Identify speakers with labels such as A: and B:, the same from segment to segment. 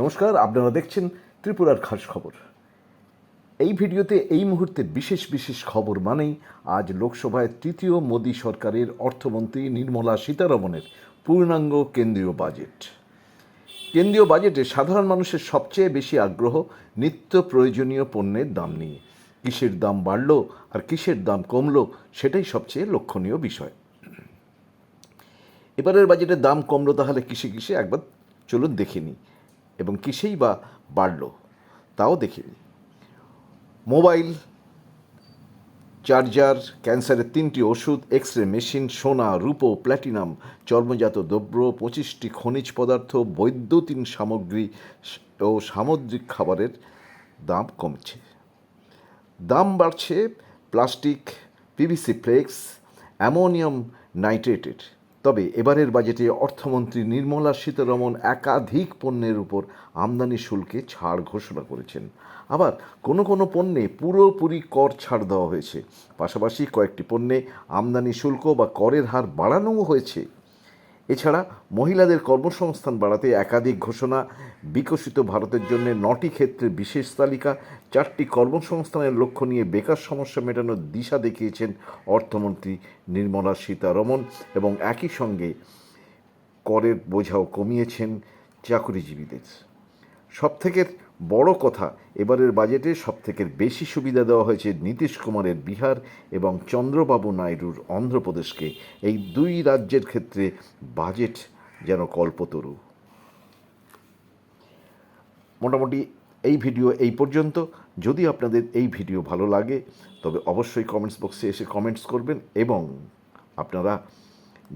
A: নমস্কার, আপনারা দেখছেন ত্রিপুরার খাস খবর। এই ভিডিওতে এই মুহূর্তে বিশেষ বিশেষ খবর মানেই আজ লোকসভায় তৃতীয় মোদী সরকারের অর্থমন্ত্রী নির্মলা সীতারমণের পূর্ণাঙ্গ কেন্দ্রীয় বাজেট। কেন্দ্রীয় বাজেটে সাধারণ মানুষের সবচেয়ে বেশি আগ্রহ নিত্য প্রয়োজনীয় পণ্যের দাম নিয়ে। কিসের দাম বাড়লো আর কিসের দাম কমলো সেটাই সবচেয়ে লক্ষণীয় বিষয়। এবারের বাজেটের দাম কমলো তাহলে কিসে কিসে একবার চলুন দেখে নিই। এবং কিসেই বা বাড়ল, তাও দেখে নিই মোবাইল, চার্জার, ক্যান্সারের তিনটি ওষুধ এক্স রে মেশিন, সোনা, রূপো, প্ল্যাটিনাম, চর্মজাত দ্রব্য, পঁচিশটি খনিজ পদার্থ, বৈদ্যুতিন সামগ্রী ও সামুদ্রিক খাবারের দাম কমছে। দাম বাড়ছে প্লাস্টিক, পিভিসি ফ্লেক্স, অ্যামোনিয়াম নাইট্রেটের। তবে এবারের বাজেটে অর্থমন্ত্রী নির্মলা সীতারমন একাধিক পণ্যের উপর আমদানি শুল্কে ছাড় ঘোষণা করেছেন। আবার কোনো কোনো পণ্যে পুরোপুরি কর ছাড় দেওয়া হয়েছে। পাশাপাশি কয়েকটি পণ্যে আমদানি শুল্ক বা করের হার বাড়ানোও হয়েছে। এছাড়া মহিলাদের কর্মসংস্থান বাড়াতে একাধিক ঘোষণা, বিকশিত ভারতের জন্য নটি ক্ষেত্রে বিশেষ তালিকা, চারটি কর্মসংস্থানের লক্ষ্য নিয়ে বেকার সমস্যা মেটানোর দিশা দেখিয়েছেন অর্থমন্ত্রী নির্মলা সীতারমন এবং একই সঙ্গে করের বোঝাও কমিয়েছেন চাকরিজীবীদের। সবথেকে বড় কথা, এবারের বাজেটে সবথেকে বেশি সুবিধা দেওয়া হয়েছে নীতিশ কুমারের বিহার এবং চন্দ্রবাবু নাইডুর অন্ধ্রপ্রদেশকে। এই দুই রাজ্যের ক্ষেত্রে বাজেট যেন কল্পতরু। মোটামুটি এই ভিডিও এই পর্যন্ত। যদি আপনাদের এই ভিডিও ভালো লাগে, তবে অবশ্যই কমেন্টস বক্সে এসে কমেন্টস করবেন এবং আপনারা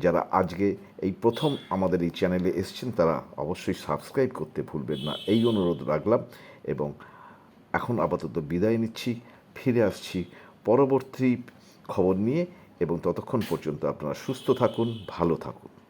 A: যারা আজকে এই প্রথম আমাদের এই চ্যানেলে এসছেন, তারা অবশ্যই সাবস্ক্রাইব করতে ভুলবেন না। এই অনুরোধ রাখলাম এবং এখন আপাতত বিদায় নিচ্ছি, ফিরে আসছি পরবর্তী খবর নিয়ে। এবং ততক্ষণ পর্যন্ত আপনারা সুস্থ থাকুন, ভালো থাকুন।